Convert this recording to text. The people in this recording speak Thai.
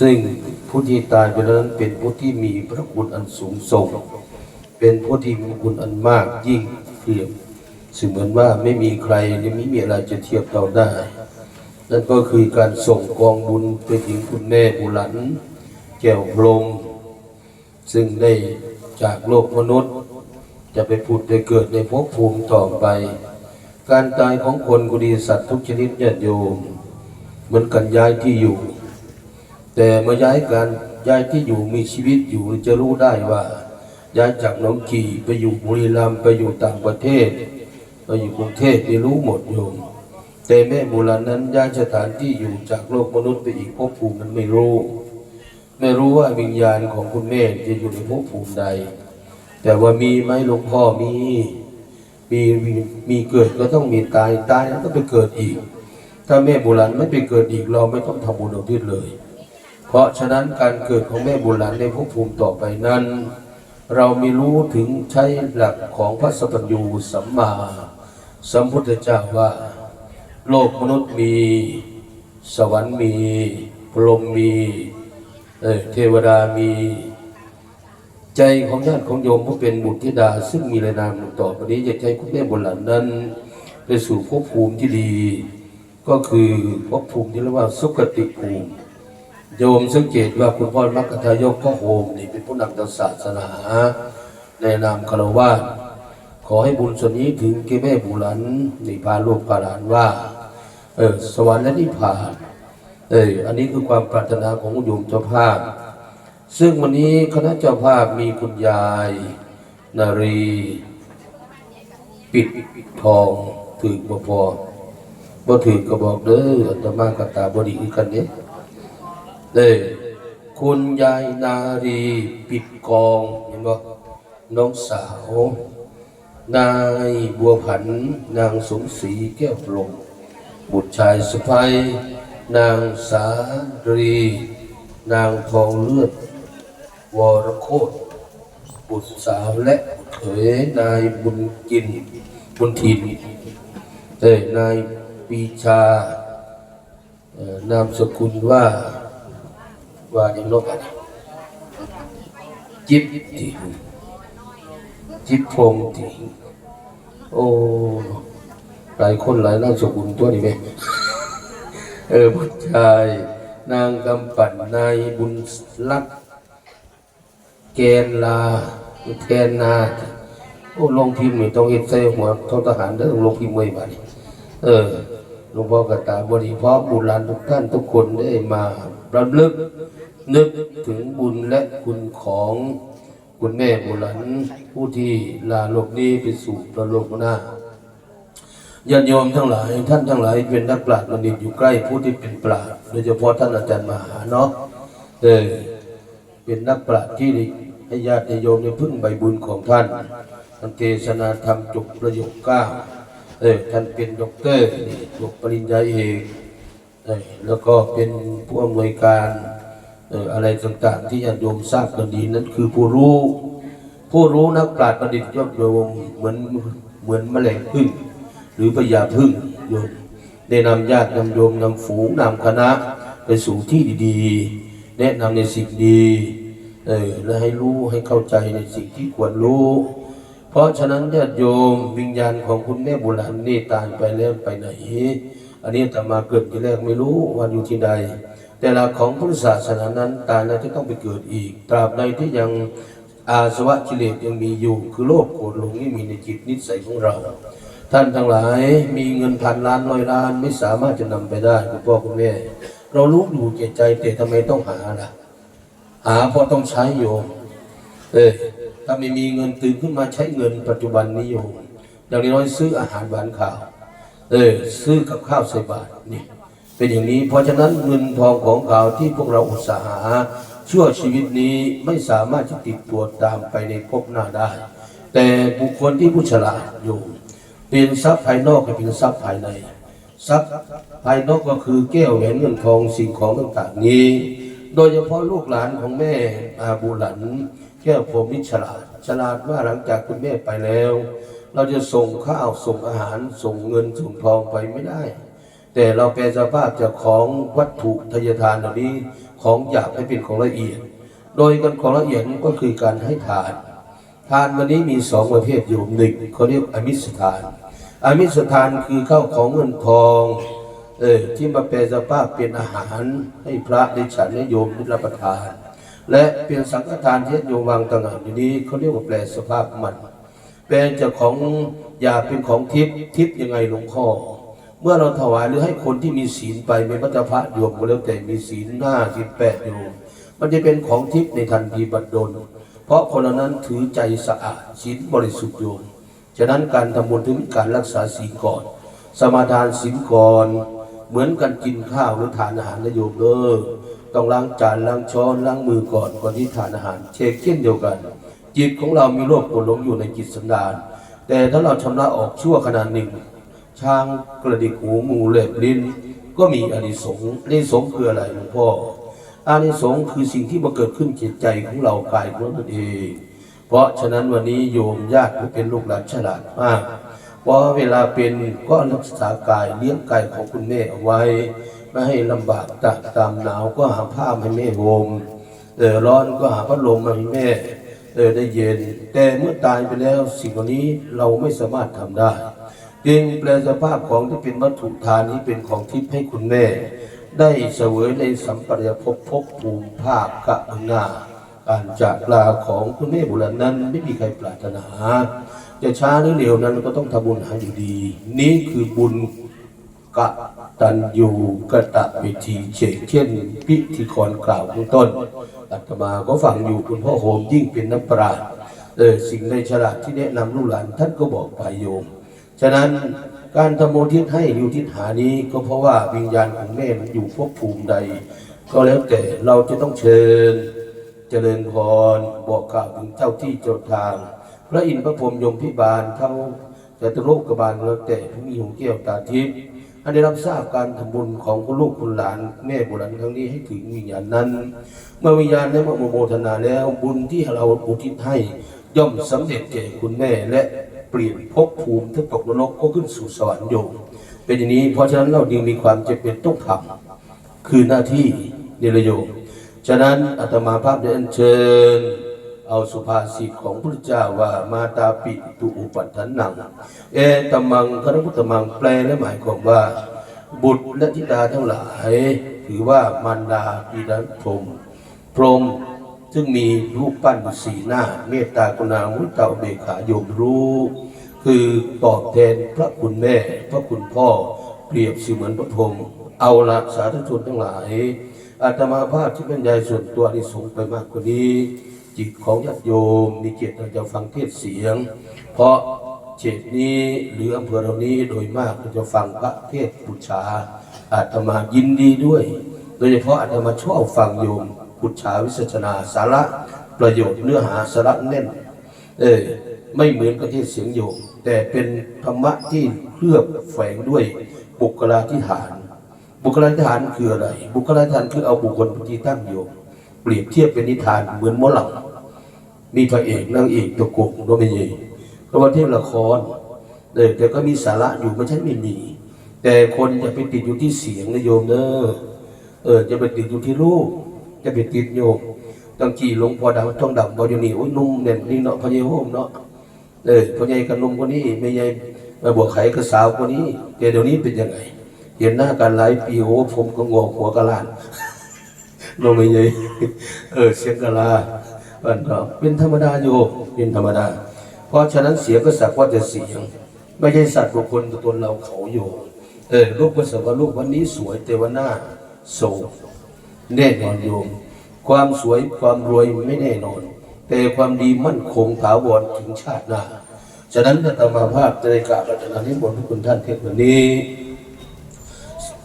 ซึ่งผู้ที่ตายไปแล้วนั้นเป็นผู้ที่มีพระคุณอันสูงส่ง เป็นผู้ที่มีคุณอันมากยิ่งเทียบซึ่งเหมือนว่าไม่มีใครหรือไม่มีอะไรจะเทียบเราได้ นั่นก็คือการส่งกองบุญไปถึงคุณแม่บุหลันแก้วพรมซึ่งได้จากโลกมนุษย์ จะไปผุดไปเกิดในภพภูมิต่อไป การตายของคนกุดีสัตว์ทุกชนิดญาติโยมเหมือนกันย้ายที่อยู่ แต่เมื่อย้ายการย้ายที่อยู่มีชีวิตอยู่จะรู้ได้ว่า ย้ายจากหนองกี่ไปอยู่บุรีรัมย์ไปอยู่ต่างประเทศไปอยู่กรุงเทพนี่รู้หมดโยมแต่แม่โบราณนั้นย้ายสถานที่อยู่จากโลกมนุษย์ไปอีกภพภูมิมันไม่รู้ ไม่รู้ว่าวิญญาณของคุณแม่จะอยู่ในภพภูมิใด แต่ว่ามีไหมหลวงพ่อมีมีมีมีเกิดก็ต้องมีตายตายแล้วก็ไปเกิดอีก ถ้าแม่โบราณไม่ไปเกิดอีกเราไม่ต้องทำบุญอุทิศเลย เพราะฉะนั้นการเกิดของแม่โบราณในภพภูมิต่อไปนั้น เราม่รู้ถึงใช้หลักของพระสัพพัญญูสัมมาสัมพุทธเจ้าว่า โลกมนุษย์มี สวรรค์มีพรหมมีเอเทวดามี ใจของญาติของโยมผู้เป็นบุตรธิดา ซึ่งมีรายนามต่อไปนี้อยากให้คุณแม่บุญหลานนั้น ไปสู่ภพภูมิที่ดี ก็คือภพภูมิที่เรียกว่าสุคติภูมิ โยมสังเกตว่าคุณพ่อมักคทายกก็โฮมนี่เป็นผู้นำทางศาสนา ในนามคารวะขอให้บุญส่วนนี้ถึงแก่แม่บุหลันนี่พาลูกพาหลานว่า เออสวรรค์และนิพพานเอออันนี้คือความปรารถนาของโยมเจ้าภาพ ซึ่งวันนี้คณะเจ้าภาพมีคุณยาย นารี ปิดทองถือบ่พอบ่ถือก็บอกเด้ออาตมากตาบดีคือกันเนี้ย เด้อคุณยายนารีปิดกองเห็นบ่น้องสาว นายบัวผัน นางสมศรีแก้วพรมบุตรชายสุภัย นางสารี นางทองเลือด วรโคตบุตรสาวและเขยนายบุญกิน บุญทินเอ้นายปีชานามสกุลว่า ว่าอย่างนกอะไรจิบติจิบพงติโอ้หลายคนหลายนามสกุลตัวนี้ไหมเออบุตรชายนางกำปั่นนายบุญลักษณ์เกณฑ์ลาเกณฑ์นาโอ้ลงพิมพ์นี่ต้องเฮ็ดใส่หัวททหารเด้อลงพิมพ์ไว้บัดนี้เออหลวงพ่อกตาบริพราะบุญลานทุกท่านทุกคนได้มาระลึก นึกถึงบุญและคุณของคุณแม่บุญหลานผู้ที่ลาโลกนี้ไปสู่ประโลกหน้าญาติโยมทั้งหลาย ท่านทั้งหลายเป็นนักปราชญ์บัณฑิตอยู่ใกล้ผู้ที่เป็นปราชญ์โดยเฉพาะท่านอาจารย์มหาเนาะเออเป็นนักปราชญ์ที่ให้ญาติโยมได้พึ่งใบบุญของท่านท่านเทศนาธรรมจบประโยคเก้าเออท่านเป็นด็อกเตอร์นี่จบปริญญาเอกเออแล้วก็เป็นผู้อำนวยการ อะไรต่างๆ ที่ญาติโยมทราบกันดีนั้นคือผู้รู้ ผู้รู้นักปราชญ์บัณฑิตยอดโยมเหมือนเหมือนแมลงพึ่งหรือพญาพึ่งโยมได้นำญาตินำโยมนำฝูงนำคณะไปสู่ที่ดีๆ แนะนำในสิ่งดีเออและให้รู้ให้เข้าใจในสิ่งที่ควรรู้ เพราะฉะนั้นญาติโยมวิญญาณของคุณแม่บุรันนี่ตายไปแล้วไปไหน อันนี้แต่มาเกิดทีแรกไม่รู้ว่าอยู่ที่ใด แต่หลักของพุทธศาสนานั้นตายแล้วจะต้องไปเกิดอีก ตราบใดที่ยังอาสวะกิเลสยังมีอยู่ คือโลภโกรธหลงนี่มีในจิตนิสัยของเรา ท่านทั้งหลายมีเงินพันล้านร้อยล้านไม่สามารถจะนำไปได้คุณพ่อคุณแม่เรารู้อยู่เจตใจแต่ทำไมต้องหาล่ะ หาเพราะต้องใช้โยมเออถ้าไม่มีเงินตื่นขึ้นมาใช้เงินปัจจุบันนี้โยมอย่างน้อยซื้ออาหารหวานข้าว เออซื้อกับข้าวใส่บาตรนี่ เป็นอย่างนี้ เพราะฉะนั้นเงินทองของเขาที่พวกเราอุตสาหาชั่วชีวิตนี้ไม่สามารถจะติดตัวตามไปในภพหน้าได้ แต่บุคคลที่ผู้ฉลาดอยู่เปลี่ยนทรัพย์ภายนอกให้เป็นทรัพย์ภายใน ทรัพย์ภายนอกก็คือแก้วแหวนเงินทองสิ่งของต่างๆนี้ โดยเฉพาะลูกหลานของแม่อาบูหลันแก้วผมนี่ฉลาด ฉลาดว่าหลังจากคุณแม่ไปแล้ว เราจะส่งข้าวส่งอาหารส่งเงินส่งทองไปไม่ได้ แต่เราแปลสภาพจากของวัตถุทายทานเหล่านี้ของหยาบให้เป็นของละเอียด โดยกันของละเอียดก็คือการให้ทาน ทานวันนี้มีสองประเภทอยู่หนึ่งเขาเรียกอมิสทาน อมิสทานคือข้าวของเงินทองเออที่มาแปลสภาพเป็นอาหารให้พระได้ฉันให้โยมได้รับประทาน และเป็นสังฆทานที่โยมวางต่างหากอยู่นี้เขาเรียกว่าแปลสภาพมัน แปลจากของอยาเป็นของทิพย์ทิพย์ยังไงหลวงพ่อ เมื่อเราถวายหรือให้คนที่มีศีลไปเป็นพัฒพระโยมก็แล้วแต่มีศีลหน้าศีลแปดโยมมันจะเป็นของทิพย์ในทันทีบัดดล เพราะคนเหล่านั้นถือใจสะอาดศีลบริสุทธิ์โยมฉะนั้นการทำบุญถึงการรักษาศีลก่อน สมาทานศีลก่อน เหมือนกันกินข้าวหรือทานอาหารนะโยมเออต้องล้างจานล้างช้อนล้างมือก่อนก่อนที่ทานอาหารเช็คเช่นเดียวกัน จิตของเรามีโรคปวดหลงอยู่ในจิตสันดาน แต่ถ้าเราชำระออกชั่วขนาดหนึ่ง ช้างกระดิกหูงูเล็บลิ้น ก็มีอานิสงส์อานิสงส์คืออะไรหลวงพ่ออานิสงส์คือสิ่งที่มาเกิดขึ้นจิตใจของเรากายของเราเอง เพราะฉะนั้นวันนี้โยมญาติผู้เป็นลูกหลานฉลาดมากเพราะเวลาเป็นก็รักษากายเลี้ยงกายของคุณแม่เอาไว้ ไม่ให้ลำบากตากตามหนาวก็หาผ้าให้แม่ห่มเออร้อนก็หาพัดลมมาให้แม่เออได้เย็น แต่เมื่อตายไปแล้วสิ่งเหล่านี้เราไม่สามารถทำได้ จึงแปลสภาพของที่เป็นวัตถุทานนี้เป็นของทิพย์ให้คุณแม่ ได้เสวยในสัมปรายภพภพภูมิภาคกะหน้าการจากลาของคุณแม่บุรันนั้นไม่มีใครปรารถนา จะช้าหรือเร็วนั้นก็ต้องทำบุญหาอยู่ดี นี่คือบุญกะตันยูกะตะวิธีเชกเช่นพิธีกรกล่าวข้างต้นอาตมาก็ฟังอยู่คุณพ่อโฮมยิ่งเป็นนักปราชญ์เออสิ่งในฉลาดที่แนะนำลูกหลานท่านก็บอกไปโยม ฉะนั้นการทำโมทิศให้อยู่ทิศหานี้ก็เพราะว่าวิญญาณของแม่มันอยู่ภพภูมิใด ก็แล้วแต่เราจะต้องเชิญ เจริญพรบอกกล่าวถึงเจ้าที่เจ้าทาง พระอินทร์พระพรหมยมพิบาลเท่าจตุโลกบาลแล้วแต่ผู้มีหูแก้วตาทิพย์ให้ได้รับทราบการทำบุญของคุณลูกคุณหลานแม่บุรันครั้งนี้ให้ถึงวิญญาณนั้น เมื่อวิญญาณได้มาโมทนาแล้วบุญที่เราอุทิศให้ย่อมสำเร็จแก่คุณแม่และ ลี่ยนภพภูมิที่ตกนรกก็ขึ้นสู่สวรรค์โยมเป็นอย่างนี้ เพราะฉะนั้นเราจึงมีความจำเป็นต้องทำคือหน้าที่เนรโยมฉะนั้นอาตมาภาพได้อัญเชิญ เอาสุภาษิตของพระพุทธเจ้าว่ามาตาปิตุอุปัฏฐานัง เอตมังคารพุตมังแปลและหมายความว่า บุตรและธิดาทั้งหลาย ถือว่ามารดาบิดาพรหมพรมซึ่งมีรูปปั้นสีหน้า เมตตากรุณามุตตาเบกขาโยมรู้ คือตอบแทนพระคุณแม่ พระคุณพ่อเปรียบเสมือนพระพรหมเอาละสาธุชนทั้งหลายอาตมาภาพที่บรรยายส่วนตัวที่ส่งไปมากกว่านี้ จิตของญาติโยมมีเจตเราจะฟังเทศเสียง เพราะเจตนี้หรืออำเภอเรานี้โดยมากเราจะฟังพระเทศบูชาอาตมายินดีด้วย โดยเฉพาะอาตมาชอบฟังโยมบูชาวิสัชนาสาระประโยชน์เนื้อหาสาระแน่น เออ ไม่เหมือนกับที่เสียงโยมแต่เป็นธรรมะที่เคลือบแฝงด้วยบุคลาธิฐาน บุคลาธิฐานคืออะไร บุคลาธิฐานคือเอาบุคคลที่ตั้งโยมเปรียบเทียบเป็นนิทานเหมือนมอลำมีพระเอกนางเอกตัวโกงก็ไม่ใช่เพราะว่าเทพละครเออแต่ก็มีสาระอยู่ไม่ใช่ไม่มี แต่คนจะไปติดอยู่ที่เสียงนะโยมเนอะเออจะไปติดอยู่ที่รูปจะไปติดโยมตั้งกี่หลวงพ่อดำท่องดำบอยู่นี่โอ้ยนุ่มเน่นนี่เนาะพระเยโฮมเนาะ เออพ่อใหญ่กับนุ่มคนนี้ไม่ใหญ่มาบวกไข่กับสาวคนนี้แต่เดี๋ยวนี้เป็นยังไงเห็นหน้ากันหลายปีโอ้ผมก็งอกหัวกะลานเราไม่ใหญ่เออเสียงกะลามันก็เป็นธรรมดาโยเป็นธรรมดา เพราะฉะนั้นเสียงก็สักว่าจะเสียง ไม่ใช่สัตว์บุคคลตัวตนเราเขาโยเออลูกก็สักว่าลูกวันนี้สวยแต่วันหน้าโศกแน่นอนโยมความสวยความรวยไม่แน่นอน แต่ความดีมั่นคงถาวรถึงชาติหน้า ฉะนั้นธรรมภาพจะได้กราบอาจารย์นิมนต์ทุกคนท่านเทศวันนี้